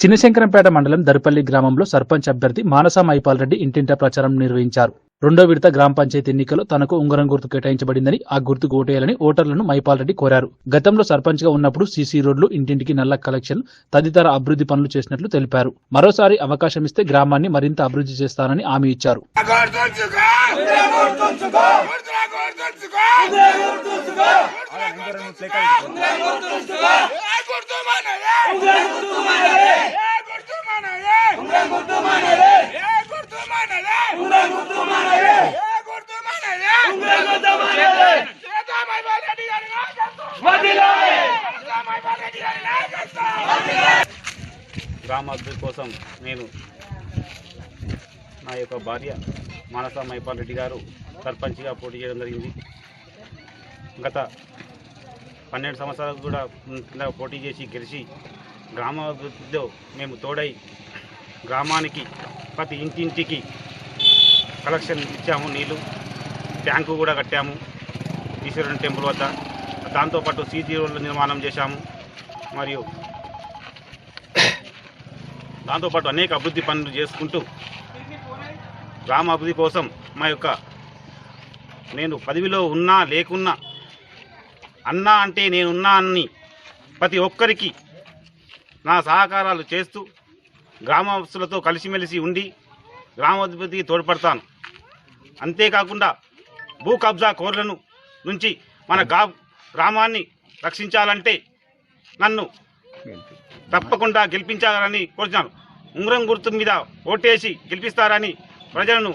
చిన్నశంకరంపేట మండలం దరిపల్లి గ్రామంలో సర్పంచ్ అభ్యర్థి మానస మైపాల్ రెడ్డి ఇంటింటా ప్రచారం నిర్వహించారు. రెండో విడత గ్రామ పంచాయతీ ఎన్నికలో తనకు ఉంగరం గుర్తు కేటాయించబడిందని ఆ గుర్తుకు ఓటేయాలని ఓటర్లను మైపాల్ రెడ్డి కోరారు. గతంలో సర్పంచ్గా ఉన్నప్పుడు సీసీ రోడ్లు ఇంటింటికి నల్ల కలెక్షన్ తదితర అభివృద్ధి పనులు చేసినట్లు తెలిపారు. మరోసారి అవకాశం ఇస్తే గ్రామాన్ని మరింత అభివృద్ధి చేస్తానని హామీ ఇచ్చారు. గ్రామాభివృద్ధి కోసం నేను నా యొక్క భార్య మానస మైపాల్ రెడ్డి గారు సర్పంచ్గా పోటీ చేయడం జరిగింది. గత పన్నెండు సంవత్సరాలకు కూడా కింద పోటీ చేసి గెలిచి గ్రామాభివృద్ధిలో మేము తోడై గ్రామానికి ప్రతి ఇంటింటికి కలెక్షన్ ఇచ్చాము నీళ్ళు ట్యాంకు కూడా కట్టాము ఈశ్వరుని టెంపుల్ వద్ద. దాంతోపాటు సీటీ రోడ్ల నిర్మాణం చేశాము. మరియు దాంతోపాటు అనేక అభివృద్ధి పనులు చేసుకుంటూ గ్రామ అభివృద్ధి కోసం మా యొక్క నేను పదవిలో ఉన్నా లేకున్నా అన్నా అంటే నేనున్నా అని ప్రతి ఒక్కరికి నా సహకారాలు చేస్తూ గ్రామస్తులతో కలిసిమెలిసి ఉండి గ్రామాభివృద్ధికి తోడ్పడతాను. అంతేకాకుండా భూ కబ్జా కోర్లను నుంచి మన గా గ్రామాన్ని రక్షించాలంటే నన్ను తప్పకుండా గెలిపించాలని కోరుతున్నాను ఉంగరం గుర్తు మీద ఓటేసి గెలిపిస్తారని ప్రజలను